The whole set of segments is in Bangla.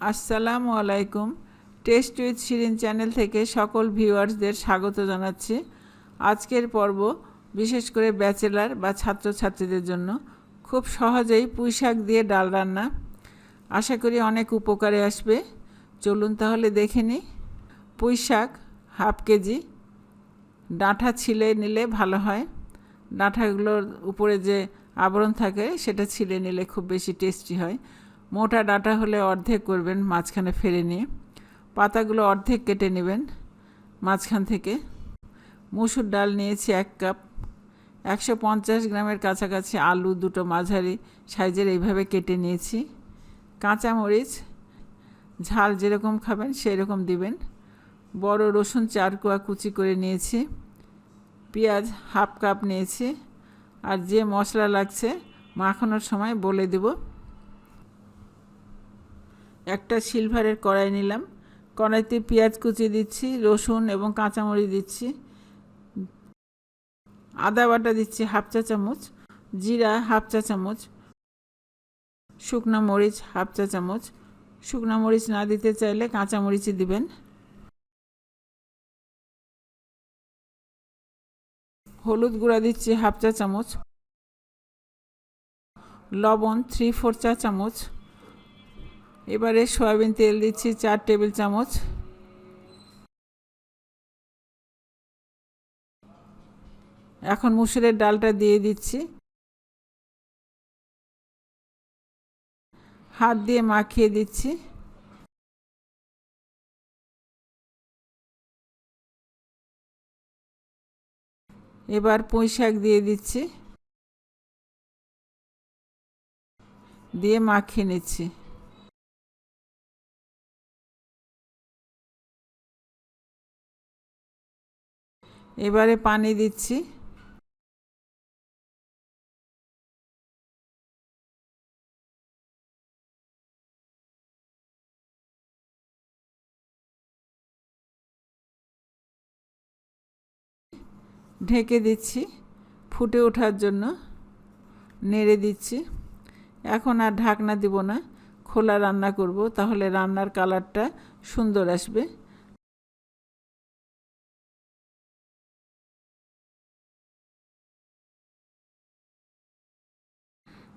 আসসালামু আলাইকুম। টেস্ট উইথ শিরিন চ্যানেল থেকে সকল ভিউয়ার্সদের স্বাগত জানাচ্ছি। আজকের পর্ব বিশেষ করে ব্যাচেলার বা ছাত্রছাত্রীদের জন্য খুব সহজেই পুঁই শাক দিয়ে ডাল রান্না। আশা করি অনেক উপকারে আসবে। চলুন তাহলে দেখে নিই। পুঁই শাক হাফ কেজি। ডাঁটা ছিলে নিলে ভালো হয়। ডাঁটাগুলোর উপরে যে আবরণ থাকে সেটা ছিলে নিলে খুব বেশি টেস্টি হয়। মোটা ডাঁটা হলে অর্ধেক করবেন মাঝখানে ফেলে নিয়ে। পাতাগুলো অর্ধেক কেটে নেবেন মাঝখান থেকে। মুসুর ডাল নিয়েছি এক কাপ। একশো পঞ্চাশ গ্রামের কাছাকাছি আলু দুটো মাঝারি সাইজের এইভাবে কেটে নিয়েছি। কাঁচামরিচ, ঝাল যেরকম খাবেন সেই রকম দিবেন। বড় রসুন চার কোয়া কুচি করে নিয়েছি। পেঁয়াজ হাফ কাপ নিয়েছি। আর যে মশলা লাগছে মাখানোর সময় বলে দেব। একটা সিলভারের কড়াই নিলাম। কড়াইতে পেঁয়াজ কুচি দিচ্ছি, রসুন এবং কাঁচামরিচ দিচ্ছি। আদা বাটা দিচ্ছি হাফ চা চামচ, জিরা হাফ চা চামচ, শুকনো মরিচ হাফ চা চামচ। শুকনো মরিচ না দিতে চাইলে কাঁচা মরিচই দিবেন। হলুদ গুঁড়া দিচ্ছি হাফ চা চামচ। লবণ থ্রি ফোর চা চামচ। এবারে সয়াবিন তেল দিচ্ছি চার টেবিল চামচ। এখন মুসুরের ডালটা দিয়ে দিচ্ছি। হাত দিয়ে মাখিয়ে দিচ্ছি। এবার পুঁই শাক দিয়ে দিচ্ছি। দিয়ে মাখিয়ে নিচ্ছি। এবারে পানি দিচ্ছি। ঢেকে দিচ্ছি, ফুটে ওঠার জন্য। নেড়ে দিচ্ছি। এখন আর ঢাকনা দিব না, খোলা রান্না করব, তাহলে রান্নার কালারটা সুন্দর আসবে।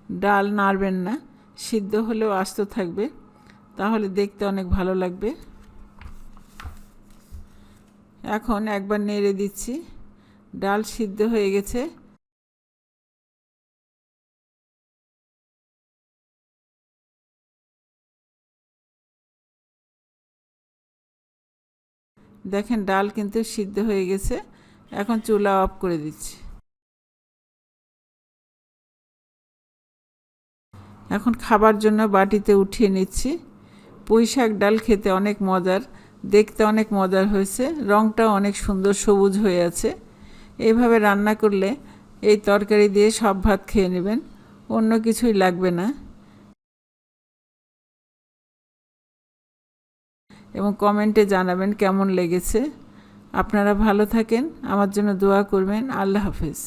ডাল নাড়বেন না, সিদ্ধ হলেও আস্ত থাকবে, তাহলে দেখতে অনেক ভালো লাগবে। এখন একবার নেড়ে দিচ্ছি, ডাল সিদ্ধ হয়ে গেছে। দেখেন ডাল কিন্তু সিদ্ধ হয়ে গেছে, এখন চুলা অফ করে দিচ্ছি। এখন খাবার জন্য বাটিতে উঠিয়ে নিচ্ছি। পুঁই শাক ডাল খেতে অনেক মজার, দেখতে অনেক মজার হয়েছে রঙটাও অনেক সুন্দর সবুজ হয়ে আছে। এইভাবে রান্না করলে এই তরকারি দিয়ে সব ভাত খেয়ে নেবেন, অন্য কিছুই লাগবে না। এবং কমেন্টে জানাবেন কেমন লেগেছে। আপনারা ভালো থাকেন, আমার জন্য দোয়া করবেন, আল্লাহ হাফেজ।